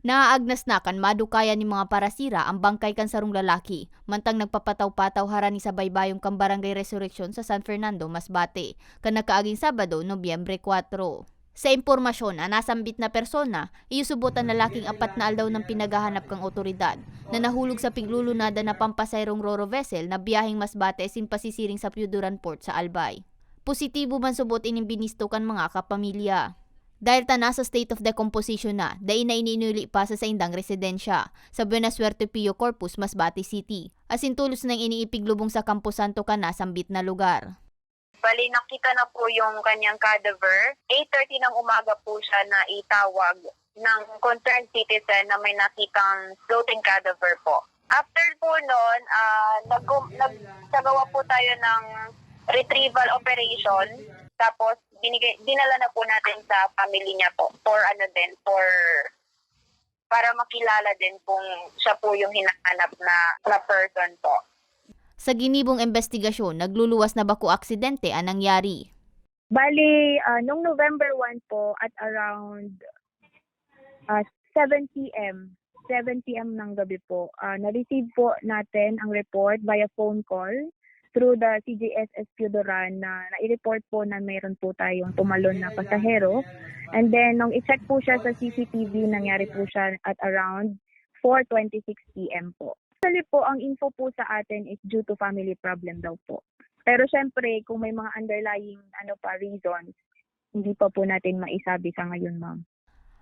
Naaagnas na kan madukaya ni mga parasira ang bangkay kan sarong lalaki, mantang nagpapataw-pataw harani sa baybayong kang barangay Resurrection sa San Fernando, Masbate, kan nakaaging Sabado, Nobyembre 4. Sa impormasyon, ang nasambit na persona, iyusubutan na laking apat na aldaw ng pinagahanap kang otoridad na nahulog sa piglulunada na pampasayrong roro vessel na biyaheng Masbate sin pasisiring sa Pyuduran Port sa Albay. Positibo man subot ining binisto kan mga kapamilya. Dahil ta nasa state of decomposition na, dahil na ininuli pa sa saindang residensya sa Buenos Suerte Pio Corpus, Masbate City. Asin tulos nang iniipiglubong sa Campo Santo ka nasambit na lugar. Bali, nakita na po yung kanyang cadaver. 8.30 ng umaga po siya na itawag ng concerned citizen na may nakitang floating cadaver po. After po nun, ah, nag nagsagawa po tayo ng retrieval operation. Tapos, binigay, dinala na po natin sa family niya po for ano din, for para makilala din kung siya po yung hinahanap na, na person po. Sa ginibong investigasyon, nagluluwas na bako aksidente ang nangyari. Bali, ah, nung November 1 po at around ah, 7 p.m., 7 p.m. ng gabi po, ah, na-receive po natin ang report via phone call through the CJSS Pudoran na na-report po na mayroon po tayong tumalon na pasahero. And then, nung i-check po siya sa CCTV, nangyari po siya at around 4.26 p.m. po. Actually po, ang info po sa atin is due to family problem daw po. Pero syempre, kung may mga underlying ano pa reasons, hindi pa po natin maisabi sa ngayon, ma'am.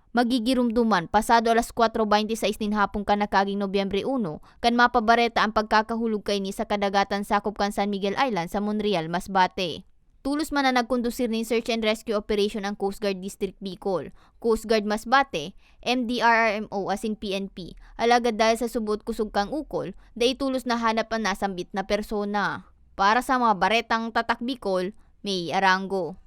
Magigirumduman, pasado alas 4.26 nin hapong ka Nobyembre 1, kan mapabareta ang pagkakahulog kay ni sa kadagatan sakop kan San Miguel Island sa Monreal, Masbate. Tulos man na nagkondusir nin search and rescue operation ang Coast Guard District Bicol, Coast Guard Masbate, MDRRMO asin PNP, alagad dahil sa subot kusog kang ukol, da itulos na hanap ang nasambit na persona. Para sa mga baretang tatak Bicol, May Arango.